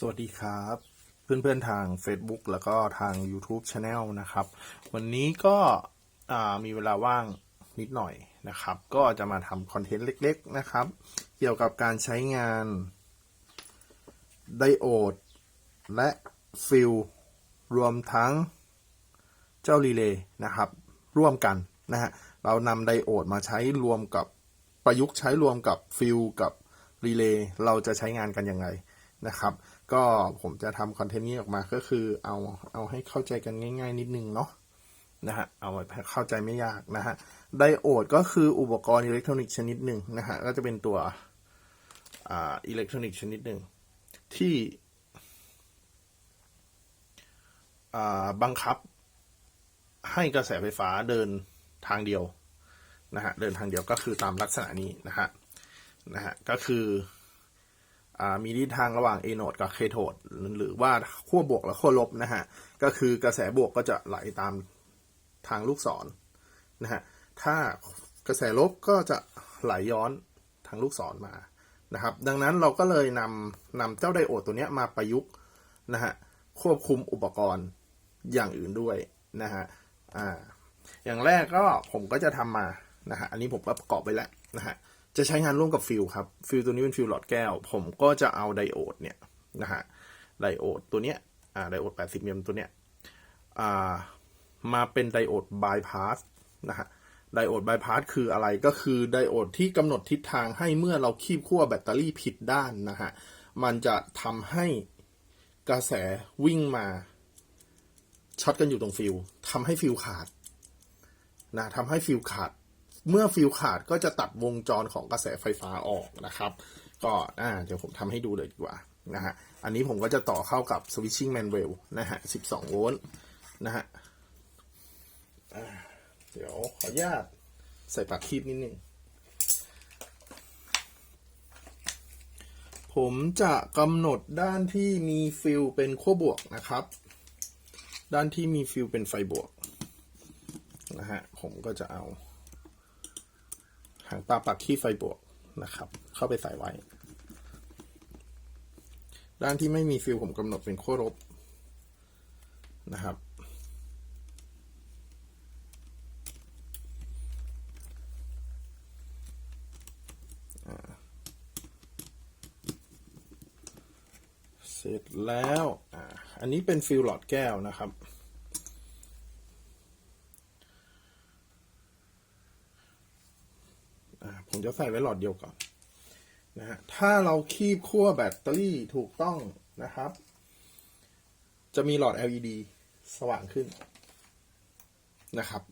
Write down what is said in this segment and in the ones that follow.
สวัสดีครับ เพื่อนๆทาง Facebook แล้วก็ทาง YouTube Channel นะครับ วันนี้ก็มีเวลาว่างนิดหน่อยนะครับ ก็จะมาทำคอนเทนต์เล็กๆนะครับ เกี่ยวกับการใช้งาน ไดโอด และฟิลรวมทั้งเจ้ารีเลย์นะครับ ร่วมกันนะฮะเรานำไดโอดมาใช้รวมกับประยุกต์ใช้รวมกับฟิลกับรีเลย์เราจะใช้งานกันยังไงนะครับ ก็ผมจะทำคอนเทนต์นี้ออกมาก็คือเอาเอาให้เข้าใจกันง่าย ๆ นิดนึงเนาะนะฮะเอาไว้เข้าใจไม่ยากนะฮะไดโอดก็คืออุปกรณ์อิเล็กทรอนิกส์ชนิดหนึ่งนะฮะก็จะเป็นตัวอ่าอิเล็กทรอนิกส์ชนิดหนึ่งที่อ่าบังคับให้กระแสไฟฟ้าเดินทางเดียวนะฮะเดินทางเดียวก็คือตามลักษณะนี้นะฮะนะฮะก็คือ มีทิศทางระหว่าง a โนดกับ k โทดหรือว่าขั้วบวกและขั้วลบนะฮะก็คือกระแสบวกก็จะไหลตามทางลูกศรนะฮะถ้ากระแสลบก็จะไหลย้อนทางลูกศรมานะครับ ดังนั้นเราก็เลยนำนำเจ้าไดโอดตัวเนี้ยมาประยุกต์นะฮะควบคุมอุปกรณ์อย่างอื่นด้วยนะฮะอ่าอย่างแรกก็ผมก็จะทำมานะฮะอันนี้ผมก็ประกอบไปแล้วนะฮะ จะใช้งานร่วมกับฟิลครับ ฟิลตัวนี้เป็นฟิลหลอดแก้ว ผมก็จะเอาไดโอดเนี่ยนะฮะ ไดโอดตัวเนี้ย อ่า ไดโอด 80มิลตัวเนี้ย อ่า มาเป็นไดโอดบายพาสนะฮะ ไดโอดบายพาสคืออะไร ก็คือไดโอดที่กำหนดทิศทางให้เมื่อเราคีบขั้วแบตเตอรี่ผิดด้านนะฮะ มันจะทำให้กระแสวิ่งมาช็อตกันอยู่ตรงฟิลทำให้ฟิลขาดนะทำให้ฟิลขาด เมื่อฟิลขาดก็จะตัดวงจรของกระแสไฟฟ้าออกนะครับ ก็อ่าเดี๋ยวผมทำให้ดูเลยดีกว่านะฮะอันนี้ผมก็จะต่อเข้ากับ switching manual นะฮะ 12 โวลต์นะฮะเดี๋ยวขออนุญาตใส่ปากคีบนิดนึง ผมจะกำหนดด้านที่มีฟิลเป็นขั้วบวกนะครับ ด้านที่มีฟิลเป็นไฟบวกนะฮะ ผมก็จะเอา หางตาปักที่ไฟบวกนะครับ เข้าไปใส่ไว้ ด้านที่ไม่มีฟิลผมกำหนดเป็นขั้วลบนะครับ เสร็จแล้วอ,อันนี้เป็นฟิลหลอดแก้วนะครับ อ่า ผมจะใส่ไว้หลอดเดียวก่อนนะฮะถ้าเราคีบขั้วแบตเตอรี่ถูกต้องนะครับ จะมีหลอด LED สว่างขึ้นนะครับ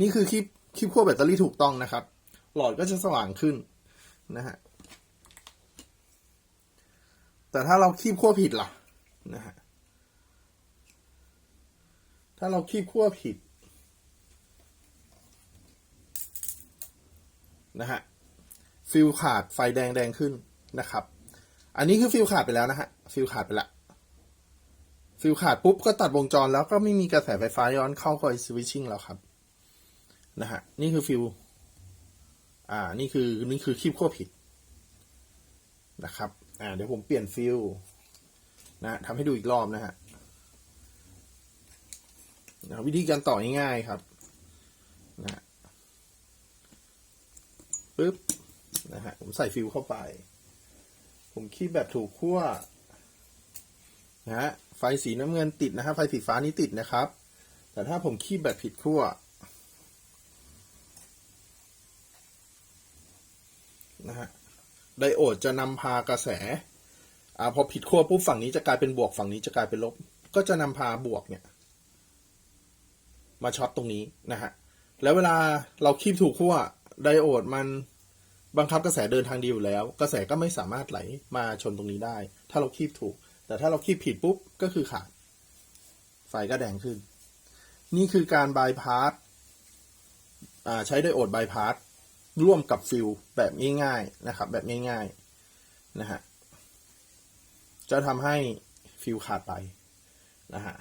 นี่คือคีบคีบขั้วแบตเตอรี่ถูกต้องนะครับ หลอดก็จะสว่างขึ้นนะฮะแต่ถ้าเราคีบขั้วผิดล่ะนะฮะถ้าเราคีบขั้วผิดนะฮะ ฟิลขาดไฟแดงแดงขึ้นนะครับ อันนี้คือฟิลขาดไปแล้วนะฮะฟิลขาดไปละฟิลขาดปุ๊บก็ตัดวงจรแล้วก็ไม่มีกระแสไฟฟ้าย้อนเข้าคอยสวิตชิ่งแล้วครับนะฮะนี่คือฟิลอ่านี่คือนี่คือคีบขั้วผิดนะครับอ่าเดี๋ยวผมเปลี่ยนฟิลนะทำให้ดูอีกรอบนะฮะนะวิธีการต่อง่ายๆครับนะฮะปึ๊บ นะฮะผมใส่ฟิลเข้าไป ผมคีบแบบถูกขั้วนะฮะไฟสีน้ำเงินติดนะฮะไฟสีฟ้านี้ติดนะครับ แต่ถ้าผมคีบแบบผิดขั้วนะฮะไดโอดจะนำพากระแสอ่าพอผิดขั้วปุ๊บฝั่งนี้จะกลายเป็นบวกฝั่งนี้จะกลายเป็นลบ ก็จะนำพาบวกเนี่ย มาช็อตตรงนี้นะฮะแล้วเวลาเราคีบถูกขั้วไดโอดมัน บังคับกระแสเดินทางดีอยู่แล้ว กระแสก็ไม่สามารถไหลมาชนตรงนี้ได้ ถ้าเราคีบถูก แต่ถ้าเราคีบผิดปุ๊บก็คือขาดไฟก็แดงขึ้น นี่คือการบายพาสใช้ไดโอดบายพาสร่วมกับฟิลแบบง่ายๆนะครับ แบบง่ายๆนะฮะจะทำให้ฟิลขาดไปนะฮะ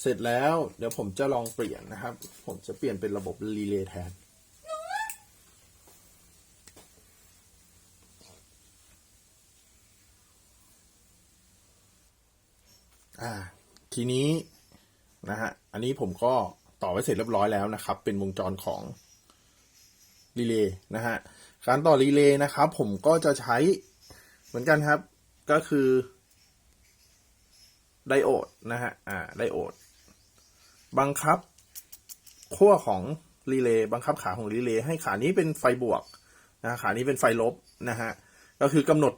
เสร็จแล้วเดี๋ยวผมจะลองเปลี่ยนนะครับ ผมจะเปลี่ยนเป็นระบบรีเลย์แทน น แทน อ่า ทีนี้นะฮะ อันนี้ผมก็ต่อไว้เสร็จเรียบร้อยแล้วนะครับ เป็นวงจรของรีเลย์นะฮะ การต่อรีเลย์นะครับ ผมก็จะใช้เหมือนกันครับ ก็คือไดโอดนะฮะ อ่า ไดโอด บังคับขั้วของรีเลย์บังคับขาของรีเลย์ให้ขานี้เป็นไฟบวกนะขานี้เป็นไฟลบนะฮะ ก็คือกำหนด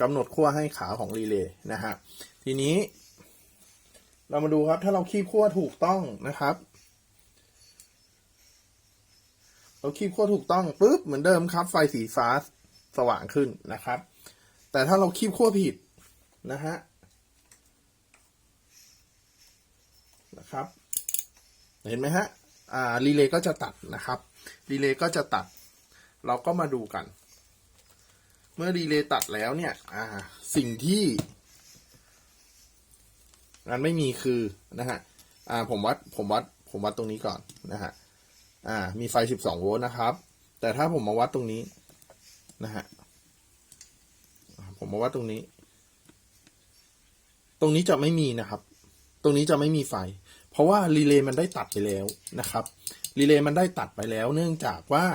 กำหนดขั้วให้ขาของรีเลย์นะฮะ ทีนี้ เรามาดูครับ ถ้าเราคีบขั้วถูกต้องนะครับ เราคีบขั้วถูกต้องปุ๊บเหมือนเดิมครับ ไฟสีฟ้าสว่างขึ้นนะครับ แต่ถ้าเราคีบขั้วผิดนะฮะนะครับ เห็นไหมฮะอ่ารีเลย์ก็จะตัดนะครับรีเลย์ก็จะตัด เราก็มาดูกัน เมื่อรีเลย์ตัดแล้วเนี่ย อ่า สิ่งที่ งานไม่มีคือนะฮะอ่าผมวัดผมวัดผมวัดตรงนี้ก่อนนะฮะอ่า มีไฟ 12 โวลต์นะครับ แต่ถ้าผมมาวัดตรงนี้นะฮะผมมาวัดตรงนี้ ตรงนี้จะไม่มีนะครับ ตรงนี้จะไม่มีไฟ เพราะว่ารีเลย์มันได้ตัดไปแล้วนะครับรีเลย์มันได้ตัดไปแล้ว เนื่องจากว่า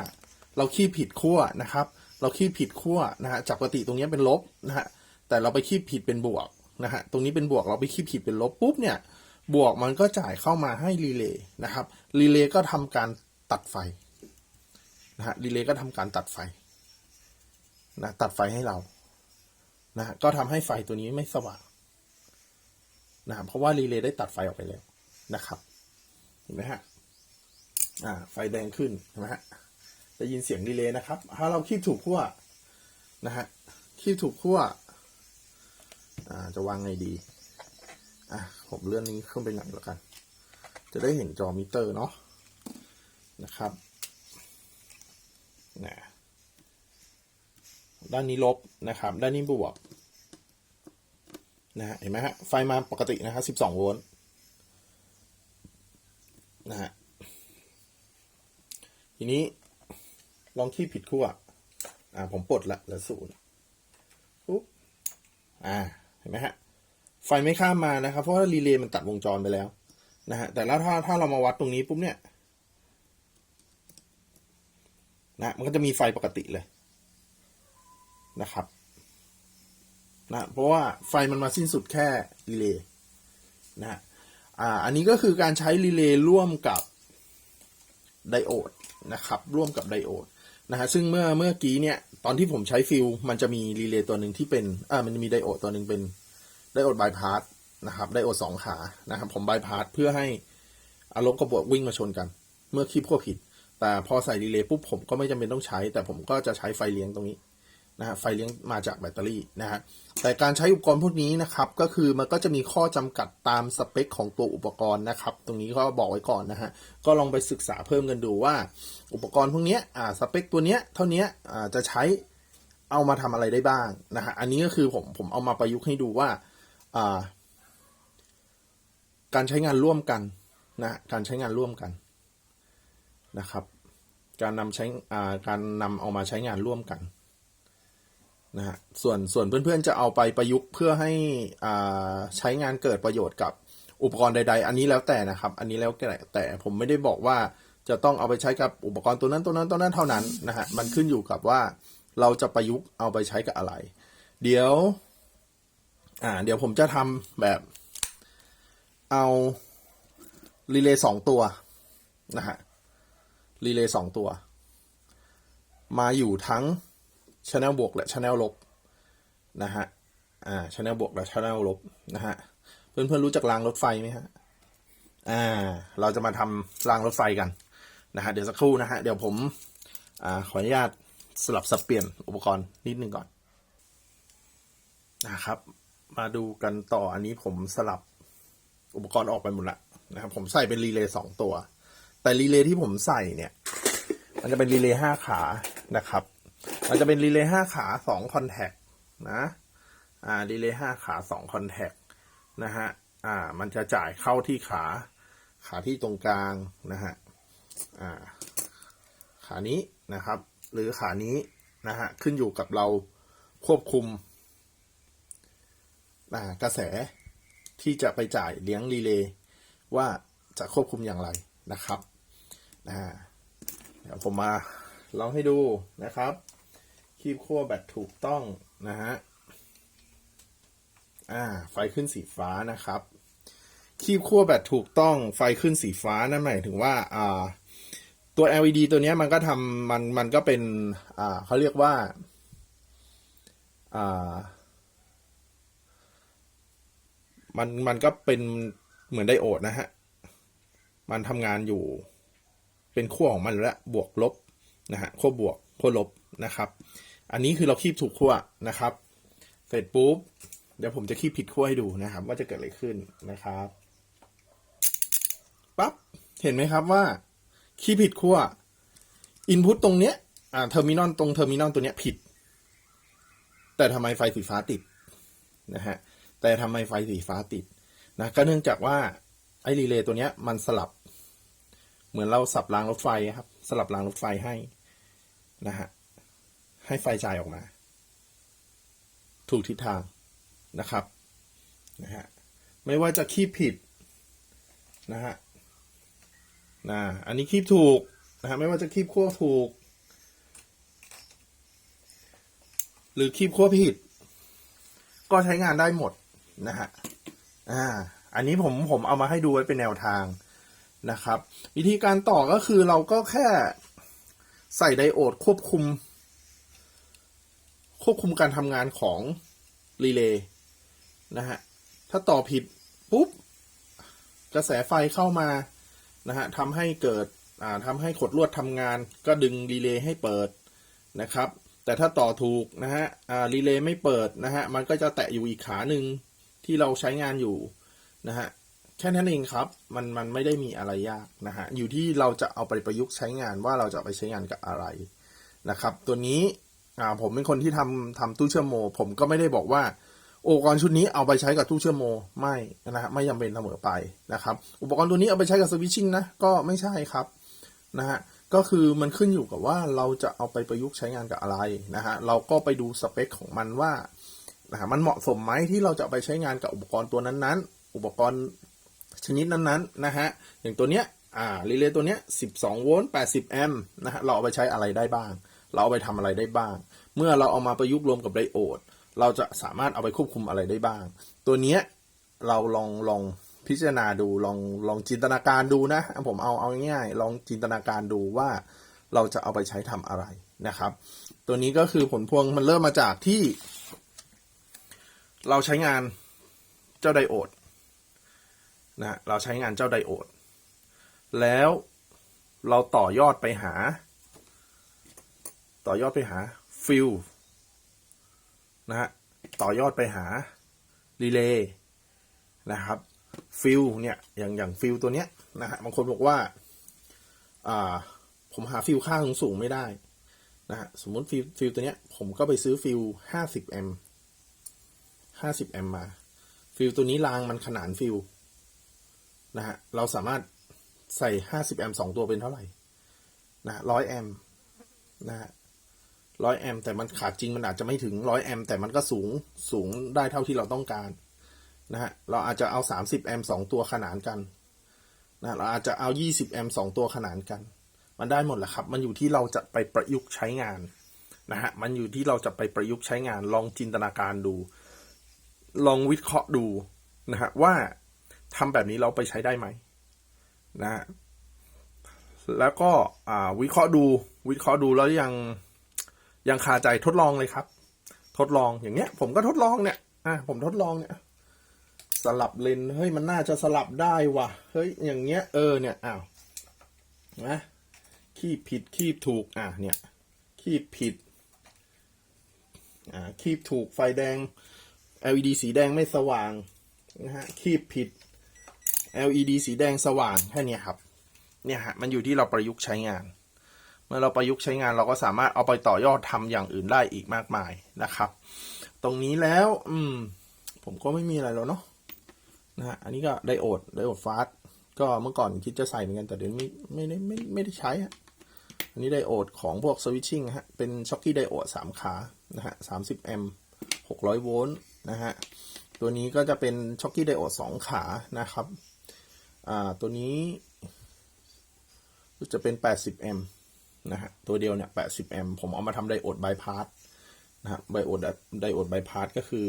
เราคีบผิดขั้วนะครับ เราคีบผิดขั้วนะฮะจากปกติตรงนี้เป็นลบนะฮะแต่เราไปคีบผิดเป็นบวก นะฮะตรงนี้เป็นบวกเราไปคีบผิดเป็นลบปุ๊บเนี่ยบวกมันก็จ่ายเข้ามาให้รีเลย์นะครับรีเลย์ก็ทำการตัดไฟนะฮะรีเลย์ก็ทำการตัดไฟนะตัดไฟให้เรานะก็ทำให้ไฟตัวนี้ไม่สว่างนะครับเพราะว่ารีเลย์ได้ตัดไฟออกไปแล้วนะครับเห็นไหมฮะอ่าไฟแดงขึ้นเห็นไหมฮะได้ยินเสียงรีเลย์นะครับ ถ้าเราคีบถูกขั้วนะฮะคีบถูกขั้ว อ่าจะวางไงดี อะผมเลื่อนนี้ขึ้นไปหน่อยแล้วกัน จะได้เห็นจอมิเตอร์เนาะนะครับนะด้านนี้ลบนะครับ ด้านนี้บวกนะฮะเห็นไหมฮะไฟมาปกตินะครับ12โวลต์นะฮะทีนี้ลองคีบผิดขั้วอ่า ผมปลดละเหลือศูนย์ปุ๊บอ่า เห็นไหมฮะไฟไม่ข้ามมานะครับ เพราะว่ารีเลย์มันตัดวงจรไปแล้วนะฮะแต่แล้วถ้าถ้าเรามาวัดตรงนี้ปุ๊บเนี่ยนะมันก็จะมีไฟปกติเลยนะครับนะเพราะว่าไฟมันมาสิ้นสุดแค่รีเลย์นะฮะอ่าอันนี้ก็คือการใช้รีเลย์ร่วมกับไดโอดนะครับร่วมกับไดโอดนะฮะซึ่งเมื่อเมื่อกี้เนี่ย ตอนที่ผมใช้ฟิลมันจะมีรีเลย์ตัวหนึ่งที่เป็นอ่ามันจะมีไดโอดตัวหนึ่งเป็นไดโอดบายพาสนะครับไดโอดสองขานะครับ ผมบายพาสเพื่อให้อารมณ์กับบวกวิ่งมาชนกัน เมื่อคีบขั้วผิด แต่พอใส่รีเลย์ปุ๊บผมก็ไม่จำเป็นต้องใช้ แต่ผมก็จะใช้ไฟเลี้ยงตรงนี้ นะฮะไฟเลี้ยงมาจากแบตเตอรี่นะฮะแต่การใช้อุปกรณ์พวกนี้นะครับ ก็คือมันก็จะมีข้อจำกัดตามสเปคของตัวอุปกรณ์นะครับ ตรงนี้ก็บอกไว้ก่อนนะฮะก็ลองไปศึกษาเพิ่มกันดูว่า อุปกรณ์พวกนี้อ่าสเปคตัวเนี้ยเท่านี้อ่าจะใช้เอามาทำอะไรได้บ้างนะฮะอันนี้ก็คือผมผมเอามาประยุกต์ให้ดูว่าอ่าการใช้งานร่วมกันนะการใช้งานร่วมกันนะครับ การนำใช้อ่าการนำเอามาใช้งานร่วมกัน นะฮะส่วนส่วนเพื่อนๆจะเอาไปประยุกต์เพื่อให้อ่าใช้งานเกิดประโยชน์กับอุปกรณ์ใด ๆ อันนี้แล้วแต่นะครับ อันนี้แล้วแต่แต่ผมไม่ได้บอกว่าจะต้องเอาไปใช้กับอุปกรณ์ตัวนั้นตัวนั้นตัวนั้นเท่านั้นนะฮะมันขึ้นอยู่กับว่าเราจะประยุกต์เอาไปใช้กับอะไร เดี๋ยว อ่า เดี๋ยวผมจะทำแบบ เอารีเลย์สองตัวนะฮะรีเลย์สองตัว มาอยู่ทั้ง channel บวกและ channel ลบนะฮะ อ่า channel บวกและ channel ลบนะฮะ เพื่อนๆรู้จักรางรถไฟไหมฮะ อ่า เราจะมาทำรางรถไฟกันนะฮะ เดี๋ยวสักครู่นะฮะ เดี๋ยวผม อ่า ขออนุญาตสลับสับเปลี่ยนอุปกรณ์นิดนึงก่อนนะครับ มาดูกันต่ออันนี้ผมสลับอุปกรณ์ออกไปหมดละนะครับ ผมใส่เป็นรีเลย์สองตัว แต่รีเลย์ที่ผมใส่เนี่ย มันจะเป็นรีเลย์ห้าขานะครับ มันจะเป็นรีเลย์ห้าขาสองคอนแทคนะอ่ารีเลย์ห้าขาสองคอนแทคนะฮะอ่า มันจะจ่ายเข้าที่ขาขาที่ตรงกลางนะฮะอ่าขานี้นะครับ หรือขานี้นะฮะขึ้นอยู่กับเราควบคุมกระแสที่จะไปจ่ายเลี้ยงรีเลย์ว่าจะควบคุมอย่างไรนะครับเดี๋ยวผมมา ลองให้ดูนะครับ คีบขั้วแบตถูกต้องนะฮะอ่า ไฟขึ้นสีฟ้านะครับ คีบขั้วแบตถูกต้องไฟขึ้นสีฟ้านั่นหมายถึงว่าอ่าตัว LED ตัวนี้มันก็ทำมันมันก็เป็นอ่าเขาเรียกว่าอ่ามันมันก็เป็นเหมือนไดโอดนะฮะ มันทำงานอยู่ เป็นขั้วของมันและบวกลบ นะฮะขั้วบวกขั้วลบนะครับ อันนี้คือเราคีบถูกขั้วนะครับ เสร็จปุ๊บ เดี๋ยวผมจะคีบผิดขั้วให้ดูนะครับ ว่าจะเกิดอะไรขึ้นนะครับปั๊บเห็นไหมครับว่าคีย์ผิดขั้วอินพุตตรงเนี้ยอ่าเทอร์มินอลตรงเทอร์มินอลตัวเนี้ยผิด แต่ทำไมไฟสีฟ้าติดนะฮะแต่ทำไมไฟสีฟ้าติดนะก็เนื่องจากว่าไอ้รีเลย์ตัวเนี้ยมันสลับ เหมือนเราสับรางรถไฟครับ สลับรางรถไฟให้นะฮะให้ไฟจ่ายออกมา ถูกทิศทางนะครับนะฮะไม่ว่าจะคีบผิดนะฮะนะอันนี้คีบถูกนะฮะไม่ว่าจะคีบขั้วถูก หรือคีบขั้วผิด ก็ใช้งานได้หมดนะฮะอ่าอันนี้ผมผมเอามาให้ดูไว้เป็นแนวทาง นะครับ วิธีการต่อก็คือเราก็แค่ใส่ไดโอดควบคุม ควบคุมการทำงานของรีเลย์นะฮะ ถ้าต่อผิดปุ๊บกระแสไฟเข้ามานะฮะทำให้เกิดอ่าทำให้ขดลวดทำงาน ก็ดึงรีเลย์ให้เปิดนะครับ แต่ถ้าต่อถูกนะฮะอ่ารีเลย์ไม่เปิดนะฮะ มันก็จะแตะอยู่อีกขาหนึ่งที่เราใช้งานอยู่นะฮะ แค่นั้นเองครับ มันมันไม่ได้มีอะไรยากนะฮะ อยู่ที่เราจะเอาไปประยุกต์ใช้งานว่าเราจะไปใช้งานกับอะไรนะครับ ตัวนี้อ่าผมเป็นคนที่ทำทำตู้เชื่อมโม ผมก็ไม่ได้บอกว่าอุปกรณ์ชุดนี้เอาไปใช้กับตู้เชื่อมโมไม่นะฮะไม่จำเป็นเสมอไปนะครับ อุปกรณ์ตัวนี้เอาไปใช้กับสวิตชิ่งนะก็ไม่ใช่ครับนะฮะก็คือมันขึ้นอยู่กับว่าเราจะเอาไปประยุกต์ใช้งานกับอะไรนะฮะเราก็ไปดูสเปคของมันว่านะฮะมันเหมาะสมไหมที่เราจะไปใช้งานกับอุปกรณ์ตัวนั้นๆ อุปกรณ์ ชนิดนั้นๆนะฮะอย่างตัวเนี้ยอ่ารีเลย์ตัวเนี้ย 12 โวลต์ 80 แอมป์นะฮะเราเอาไปใช้อะไรได้บ้าง เราเอาไปทำอะไรได้บ้าง เมื่อเราเอามาประยุกต์รวมกับไดโอด เราจะสามารถเอาไปควบคุมอะไรได้บ้าง ตัวเนี้ยเราลองลองพิจารณาดูลองลองจินตนาการดูนะ ผมเอาเอาง่ายๆลองจินตนาการดูว่าเราจะเอาไปใช้ทำอะไรนะครับ ตัวนี้ก็คือผลพวงมันเริ่มมาจากที่ เราใช้งานเจ้าไดโอด นะเราใช้งานเจ้าไดโอด แล้วเราต่อยอดไปหา ต่อยอดไปหาฟิลนะฮะต่อยอดไปหารีเลย์นะครับฟิลเนี่ยอย่างอย่างฟิลตัวเนี้ยนะฮะบางคนบอกว่าอ่าผมหาฟิลค่าสูงสูงไม่ได้นะฮะสมมติฟิลฟิลตัวเนี้ยผมก็ไปซื้อฟิลห้าสิบแอมห้าสิบแอมมา ฟิลตัวนี้รางมันขนานฟิล นะฮะเราสามารถใส่ห้าสิบแอมสองตัวเป็นเท่าไหร่นะร้อยแอมนะฮะร้อยแอมป์แต่มันขาดจริงมันอาจจะไม่ถึงร้อยแอมป์แต่มันก็สูงสูงได้เท่าที่เราต้องการนะฮะเราอาจจะเอาสามสิบแอมป์สองตัวขนานกันนะเราอาจจะเอายี่สิบแอมป์สองตัวขนานกัน มันได้หมดแหละครับ มันอยู่ที่เราจะไปประยุกต์ใช้งานนะฮะมันอยู่ที่เราจะไปประยุกต์ใช้งานลองจินตนาการดู ลองวิเคราะห์ดูนะฮะว่า ทำแบบนี้เราไปใช้ได้ไหมนะ แล้วก็วิเคราะห์ดู วิเคราะห์ดูแล้วยังยังคาใจทดลองเลยครับ ทดลองอย่างเงี้ย ผมก็ทดลองเนี่ยอะผมทดลองเนี่ย สลับเลนเฮ้ยมันน่าจะสลับได้ว่ะเฮ้ยอย่างเงี้ยเออเนี่ยอ้าวนะคีบผิดคีบถูกอะเนี่ยคีบผิดอ่าคีบถูกไฟแดง LED สีแดงไม่สว่างนะฮะคีบผิด LED สีแดงสว่างแค่เนี้ยครับ เนี่ยฮะมันอยู่ที่เราประยุกต์ใช้งาน เมื่อเราประยุกต์ใช้งานเราก็สามารถเอาไปต่อยอดทำอย่างอื่นได้อีกมากมายนะครับ ตรงนี้แล้ว อืม ผมก็ไม่มีอะไรแล้วเนาะนะฮะอันนี้ก็ไดโอดไดโอดฟาสก็เมื่อก่อนคิดจะใส่เหมือนกันแต่เดี๋ยวนี้ไม่ได้ไม่ไม่ได้ใช้ฮะอันนี้ไดโอดของพวกสวิตชิ่งฮะเป็นช็อคกี้ไดโอดสามขานะฮะสามสิบแอมหกร้อยโวลต์นะฮะตัวนี้ก็จะเป็นช็อกกี้ไดโอดสองขานะครับ อ่าตัวนี้จะเป็น 80แอมนะฮะตัวเดียวเนี่ย 80แอมผมเอามาทำไดโอดบายพาสนะฮะไดโอดไดโอดบายพาสก็คือ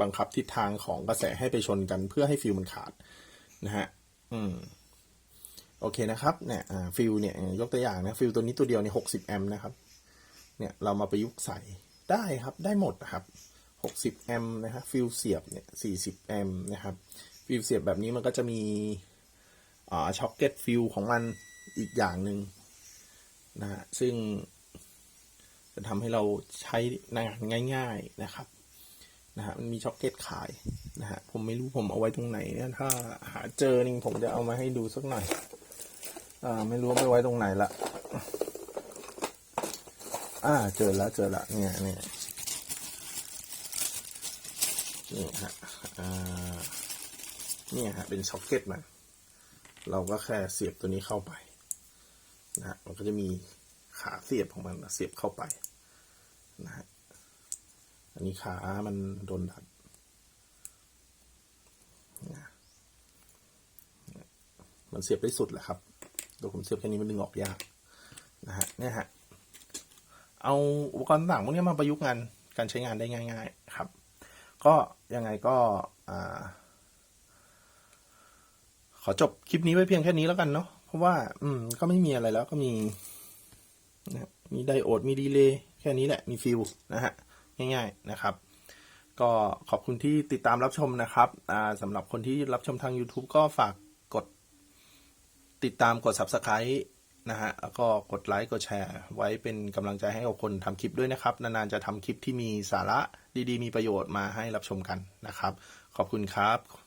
บังคับทิศทางของกระแสให้ไปชนกันเพื่อให้ฟิลมันขาดนะฮะอืมโอเคนะครับเนี่ยฟิลเนี่ยยกตัวอย่างนะฟิลตัวนี้ตัวเดียวเนี่ย60แอมป์นะครับเนี่ยเรามาประยุกต์ใส่ได้ครับได้หมดนะครับ60แอมป์นะฮะฟิลเสียบเนี่ย40แอมป์นะครับฟิลเสียบแบบนี้มันก็จะมี ช็อกเก็ตฟิลของมันอีกอย่างหนึ่งนะฮะซึ่งจะทำให้เราใช้งานง่าย ๆนะครับนะฮะมันมีช็อกเก็ตขายนะฮะผมไม่รู้ผมเอาไว้ตรงไหนเนี่ยถ้าหาเจอนี่ผมจะเอามาให้ดูสักหน่อยอ่าไม่รู้ว่ไปไว้ตรงไหนละอ่าเจอแล้วเจอล้วเนี่ยเนี่ยนี่ฮะอ่าเนี่ยฮะเป็นช็อกเก็ตมัน เราก็แค่เสียบตัวนี้เข้าไปนะฮะมันก็จะมีขาเสียบของมันเสียบเข้าไปนะฮะอันนี้ขามันโดนดัดนะมันเสียบได้สุดแหละครับตัวผมเสียบแค่นี้มันดึงออกยากนะฮะเนี่ยฮะเอาอุปกรณ์ต่างพวกนี้มาประยุกต์งานการใช้งานได้ง่าย ๆ ครับ ก็ยังไงก็อ่า ขอจบคลิปนี้ไว้เพียงแค่นี้แล้วกันเนาะเพราะว่า อืม ก็ไม่มีอะไรแล้วก็มีนะมีไดโอดมีดีเลย์แค่นี้แหละมีฟิลนะฮะง่าย ๆนะครับ ก็ขอบคุณที่ติดตามรับชมนะครับอ่าสำหรับคนที่รับชมทาง YouTube ก็ฝากกด ติดตามกด Subscribe นะฮะแล้วก็กดไลค์กดแชร์ ไว้เป็นกำลังใจให้กับคนทำคลิปด้วยนะครับ นานๆจะทำคลิปที่มีสาระดีๆ มีประโยชน์มาให้รับชมกันนะครับ ขอบคุณครับ